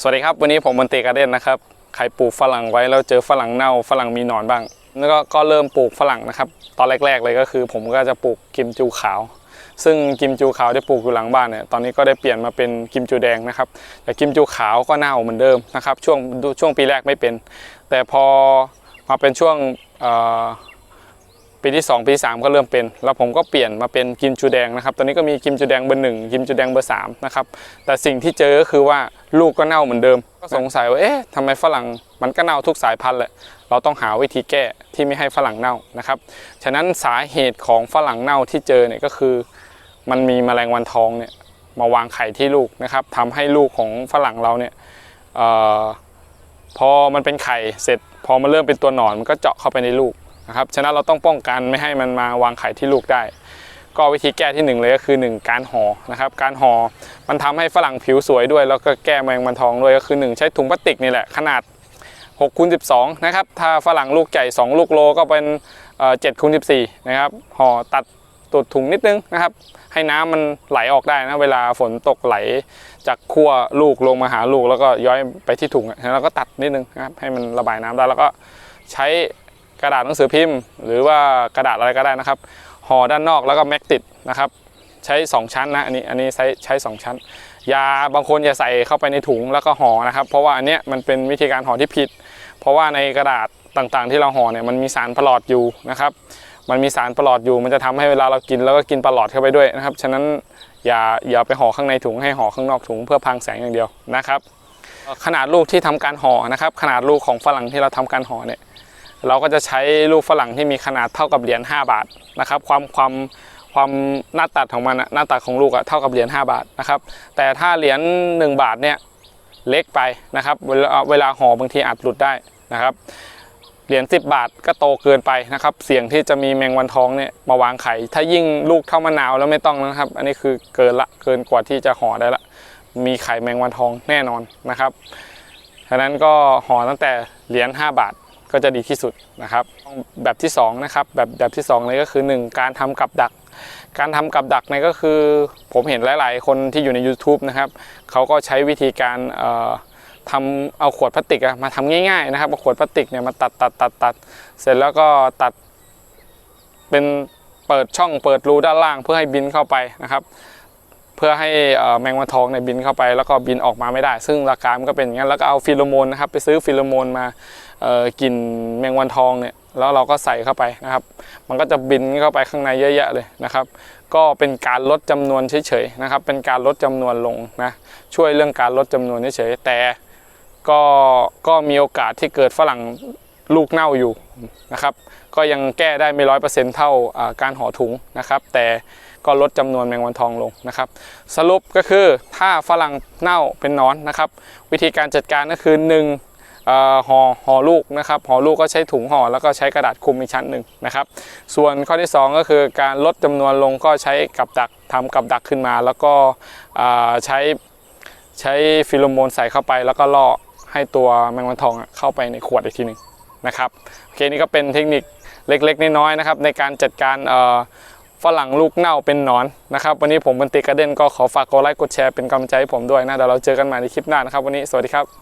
สวัสดีครับ วันนี้ผมมนตรีการเด้นนะครับใครปลูกฝรั่งไว้แล้วเจอฝรั่งเน่าฝรั่งมีหนอนบ้าง แล้วก็ก็เริ่มปลูกฝรั่งนะครับ ตอนแรก ๆ เลยก็คือ ผมก็จะปลูกกิมจูขาว ซึ่งกิมจูขาวที่ปลูกอยู่หลังบ้านเนี่ยตอนนี้ก็ได้เปลี่ยนมาเป็นกิมจูแดงนะครับแต่กิมจูขาวก็เน่าเหมือนเดิมนะครับช่วงช่วงปีแรกไม่เป็น แต่พอมาเป็นช่วง ปีที่ 2 ปีที่3ก็เริ่มเป็น แล้วผมก็เปลี่ยนมาเป็นกิมจูแดงนะครับ ตอนนี้ก็มีกิมจูแดงเบอร์หนึ่งกิมจูแดงเบอร์สามนะครับ แต่สิ่งที่เจอก็คือว่าลูกก็เน่าเหมือนเดิม ก็สงสัยว่า เอ๊ะทำไมฝรั่งมันก็เน่าทุกสายพันธุ์แหละ เราต้องหาวิธีแก้ที่ไม่ให้ฝรั่งเน่านะครับ ฉะนั้นสาเหตุของฝรั่งเน่าที่เจอเนี่ยก็คือ มันมีแมลงวันทองเนี่ยมาวางไข่ที่ลูกนะครับทำให้ลูกของฝรั่งเราเนี่ยออพอมันเป็นไข่เสร็จ พอมันเริ่มเป็นตัวหนอนมันก็เจาะเข้าไปในลูก นะครับฉะนั้นเราต้องป้องกันไม่ให้มันมาวางไข่ที่ลูกได้ ก็วิธีแก้ที่หนึ่งเลยก็คือ 1 การห่อนะครับการห่อมันทำให้ฝรั่งผิวสวยด้วย แล้วก็แก้แมงวันทองด้วยก็คือ 1 ใช้ถุงพลาสติกนี่แหละขนาด6คูณ12นะครับถ้าฝรั่งลูกใหญ่2ลูกโลก็เป็น7คูณ14นะครับห่อตัดตูดถุงนิดนึงนะครับ ให้น้ำมันไหลออกได้นะเวลาฝนตกไหลจากขั้วลูกลงมาหาลูก แล้วก็ย้อยไปที่ถุงแล้วก็ตัดนิดนึงนะครับให้มันระบายน้ำได้แล้วก็ใช้ กระดาษหนังสือพิมพ์ หรือว่ากระดาษอะไรก็ได้นะครับห่อด้านนอกแล้วก็แม็กติดนะครับ ใช้ 2 ชั้นนะอันนี้อันนี้ใช้ใช้ 2 ชั้นอยาบางคนอย่าใส่เข้าไปในถุงแล้วก็ห่อนะครับ เพราะว่าอันเนี้ยมันเป็นวิธีการห่อที่ผิด เพราะว่าในกระดาษต่างๆ ที่เราห่อเนี่ยมันมีสารปลอดอยู่นะครับ มันมีสารปลอดอยู่ มันจะทำให้เวลาเรากินแล้วก็กินปลอดเข้าไปด้วยนะครับฉะนั้นอย่าอย่าไปห่อข้างในถุงให้ห่อข้างนอกถุงเพื่อพรางแสงอย่างเดียวนะครับ ขนาดลูกที่ทำการห่อนะครับ ขนาดลูกของฝรั่งที่เราทำการห่อเนี่ย เราก็จะใช้ลูกฝรั่งที่มีขนาดเท่ากับเหรียญ5 บาทนะครับ ความความความหน้าตัดของมันหน้าตัดของลูกอะเท่ากับเหรียญ5บาทนะครับ แต่ถ้าเหรียญ1บาทเนี่ยเล็กไปนะครับเวลาเวลาห่อบางทีอาจหลุดได้นะครับเหรียญ10 บาทก็โตเกินไปนะครับ เสี่ยงที่จะมีแมงวันทองเนี่ยมาวางไข่ ถ้ายิ่งลูกเท่ามะนาวแล้วไม่ต้องนะครับ อันนี้คือเกินละเกินกว่าที่จะห่อได้ละ มีไข่แมงวันทองแน่นอนนะครับฉะนั้นก็ห่อตั้งแต่เหรียญ5บาท ก็จะดีที่สุดนะครับ แบบที่2นะครับแบบแบบที่2เลยก็คือ 1 การทำกับดัก การทำกับดักเนี่ยก็คือ ผมเห็นหลาย ๆ คนที่อยู่ใน YouTube นะครับเขาก็ใช้วิธีการทำเอาขวดพลาสติกมาทำง่าย ๆ นะครับเอาขวดพลาสติกเนี่ยมาตัดตัดตัดตัดเสร็จแล้วก็ตัดเป็นเปิดช่องเปิดรูด้านล่างเพื่อให้บินเข้าไปนะครับ เพื่อให้แมงวันทองเนี่ยบินเข้าไป แล้วก็บินออกมาไม่ได้ ซึ่งราคามันก็เป็นอย่างนั้นแล้วก็เอาฟิโลโมนนะครับไปซื้อฟิโลโมนมา กลิ่นแมงวันทองเนี่ยแล้วเราก็ใส่เข้าไปนะครับ มันก็จะบินเข้าไปข้างในเยอะแยะเลยนะครับ ก็เป็นการลดจำนวนเฉยๆนะครับ เป็นการลดจำนวนลงนะช่วยเรื่องการลดจำนวนเฉยๆแต่ก็ก็มีโอกาสที่เกิดฝรั่งลูกเน่าอยู่นะครับ ก็ยังแก้ได้ไม่ร้อยเปอร์เซ็นต์เท่าการห่อถุงนะครับ แต่ก็ลดจำนวนแมงวันทองลงนะครับ สรุปก็คือถ้าฝรั่งเน่าเป็นนอนนะครับ วิธีการจัดการก็คือ1เอ่อ ห่อห่อลูกนะครับห่อลูกก็ใช้ถุงห่อแล้วก็ใช้กระดาษคลุมอีกชั้นหนึ่งนะครับ ส่วนข้อที่ 2 ก็คือการลดจำนวนลงก็ใช้กับดักทำกับดักขึ้นมา แล้วก็ใช้ใช้ฟิโลโมนใส่เข้าไป แล้วก็ล่อให้ตัวแมงวันทองเข้าไปในขวดอีกทีหนึ่งนะครับโอเคนี่ก็เป็นเทคนิคเล็กๆน้อยๆนะครับในการจัดการฝรั่งลูกเน่าเป็นหนอนนะครับ วันนี้ผมบันติกระเด้นก็ขอฝากกดไลค์กดแชร์เป็นกำลังใจให้ผมด้วยนะเดี๋ยวเราเจอกันใหม่ในคลิปหน้านะครับ วันนี้สวัสดีครับ